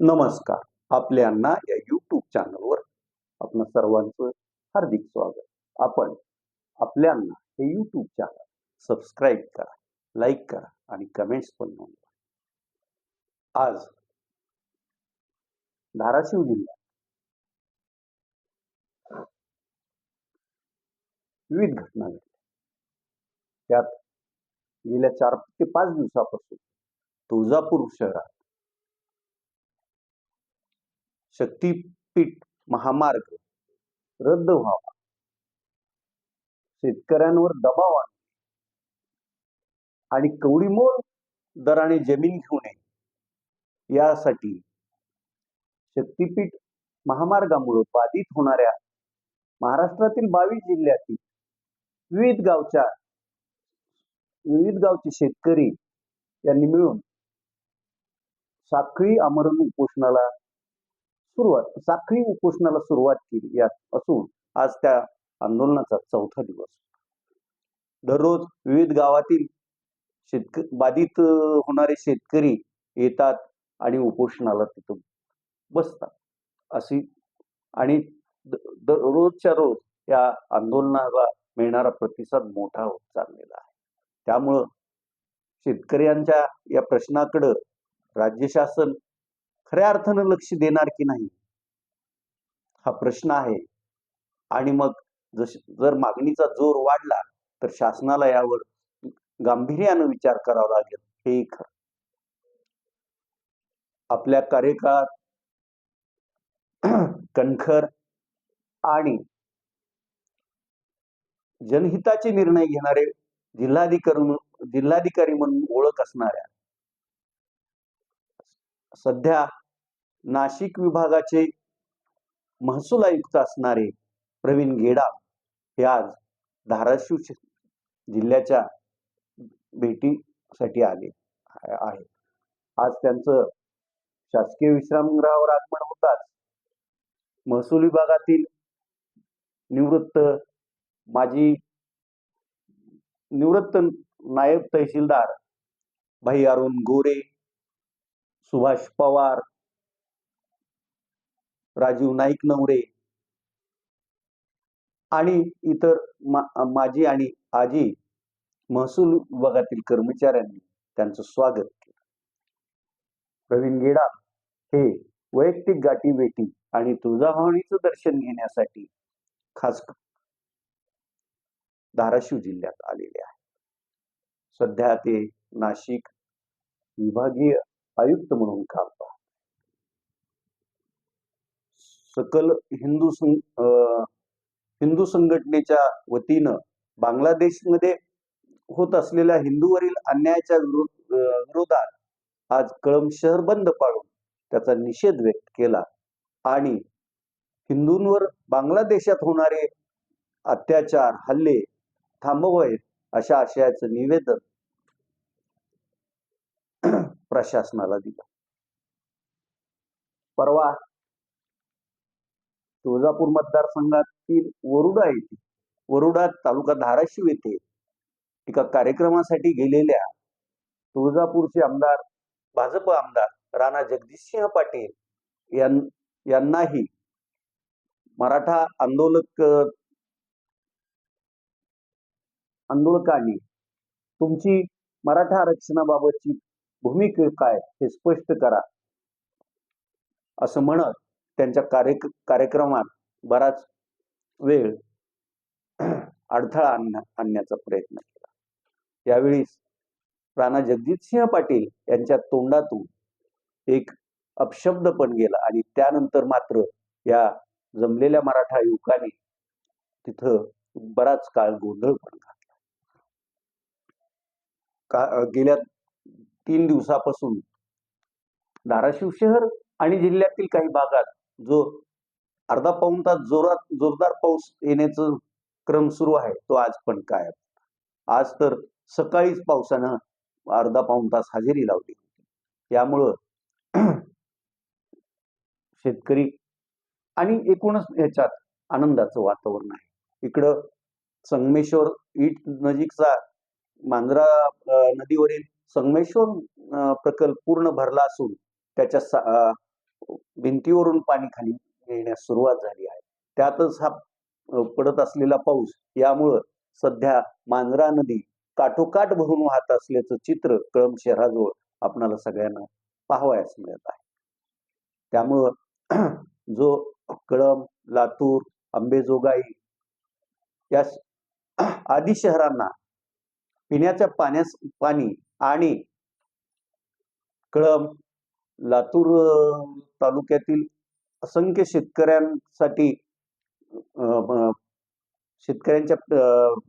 नमस्कार. आपल्यांना या युट्यूब चॅनलवर आपण सर्वांचं हार्दिक स्वागत. आपण आपल्यांना हे यूट्यूब चॅनल सबस्क्राईब करा लाईक करा आणि कमेंट्स पण नोंदवा. आज धाराशिव जिल्ह्यात विविध घटना घडल्या. त्यात गेल्या चार ते पाच दिवसापासून तुळजापूर शहरात शक्तीपीठ महामार्ग रद्द व्हावा. शेतकऱ्यांवर दबाव आणणे आणि कवडीमोल दराने जमीन घेऊ नये. यासाठी शक्तीपीठ महामार्गामुळे बाधित होणाऱ्या महाराष्ट्रातील बावीस जिल्ह्यातील विविध गावच्या विविध गावचे शेतकरी यांनी मिळून साखळी आमरण उपोषणाला सुरुवात साखळी उपोषणाला सुरुवात केली यात असून आज त्या आंदोलनाचा चौथा दिवस. दररोज विविध गावातील शेतक बाधित होणारे शेतकरी येतात आणि उपोषणाला तिथं बसतात. अशी आणि द- रोज या आंदोलनाला मिळणारा प्रतिसाद मोठा होत चाललेला आहे. त्यामुळं शेतकऱ्यांच्या या प्रश्नाकडं राज्य शासन खऱ्या अर्थानं लक्ष देणार की नाही? हा प्रश्न आहे. आणि मग जश जर मागणीचा जोर वाढला तर शासनाला यावर गांभीर्यानं विचार करावा लागेल. हे खरं. आपल्या कार्यकाळात कणखर आणि जनहिताचे निर्णय घेणारे जिल्हाधिकारी जिल्हाधिकारी म्हणून ओळख असणाऱ्या सध्या नाशिक विभागाचे महसूल आयुक्त असणारे प्रवीण गेडा हे आज धाराशिव जिल्ह्याच्या भेटीसाठी आले आहे आज त्यांचं शासकीय विश्रामगृहावर आगमन होताच महसूल विभागातील निवृत्त माजी निवृत्त नायब तहसीलदार भाई अरुण गोरे सुभाष पवार राजीव नाईक नवरे आणि इतर मा- माजी आणि आजी महसूल विभागातील कर्मचाऱ्यांनी त्यांचं स्वागत केलं. प्रवीण गेडा हे वैयक्तिक गाठी भेटी आणि तुळजाभवानीचं दर्शन घेण्यासाठी खास धाराशिव जिल्ह्यात आलेले आहे सध्या ते नाशिक विभागीय आयुक्त म्हणून काम पाहत सकल हिंदू सं- अं, हिंदू संघटनेच्या वतीनं बांगलादेशमध्ये होत असलेल्या हिंदूवरील अन्यायाच्या विरोधात आज कळंब शहर बंद पाडून त्याचा निषेध व्यक्त केला. आणि हिंदूंवर बांगलादेशात होणारे अत्याचार हल्ले थांबवावेत अशा आशयाचं निवेदन प्रशासनाला दिला. परवा तुळजापूर मतदारसंघातील वरुडा येथे वरुडा तालुका धाराशिव येथे एका कार्यक्रमासाठी गेलेल्या तुळजापूरचे आमदार भाजप आमदार राणा जगदीशसिंह पाटील यां यांनाही मराठा आंदोलक आंदोलकांनी तुमची मराठा आरक्षणाबाबतची भूमिका काय हे स्पष्ट करा. असं म्हणत त्यांच्या कार्य कार्यक्रमात बराच वेळ अडथळा आणण्या आणण्याचा प्रयत्न केला. यावेळी राणा जगजितसिंह पाटील यांच्या तोंडातून एक अपशब्द पण गेला आणि त्यानंतर मात्र या जमलेल्या मराठा युवकाने तिथं बराच काळ गोंधळ पण घातला. का गेल्या तीन दिवसापासून. धाराशिव शहर आणि जिल्ह्यातील काही भागात जो अर्धा पाऊण तास जोरात जोरदार पाऊस येण्याचं क्रम सुरू आहे तो आज पण काय आज तर सकाळीच पावसानं अर्धा पाऊण तास हजेरी लावली होती. त्यामुळं शेतकरी आणि एकूणच ह्याच्यात आनंदाचं वातावरण आहे. इकडं संगमेश्वर ईट नजीकचा मांजरा नदीवरील संगमेश्वर प्रकल्प पूर्ण भरला असून त्याच्या सा- भिंतीवरून पाणी खाली येण्यास सुरुवात झाली आहे. त्यातच हा पडत असलेला पाऊस यामुळं सध्या मांजरा नदी काठोकाठ भरून वाहत असल्याचं चित्र कळंब शहराजवळ आपणाला सगळ्यांना पाहावयास मिळत आहे. त्यामुळं जो कळंब लातूर अंबेजोगाई या आदी शहरांना पिण्याच्या पाण्यास पाणी आणि कळंब लातूर तालुक्यातील असंख्य शेतकऱ्यांसाठी शेतकऱ्यांच्या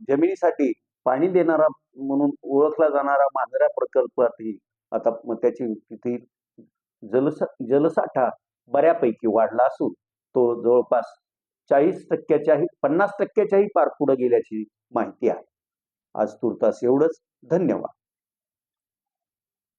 जमिनीसाठी पाणी देणारा म्हणून ओळखला जाणारा मांजरा प्रकल्पातही आता त्याची तिथे जलसा जलसाठा बऱ्यापैकी वाढला असून तो जवळपास चाळीस टक्क्याच्याही पन्नास टक्क्याच्याही पार पुढे गेल्याची माहिती आहे. आज तुर्तास एवढंच. धन्यवाद.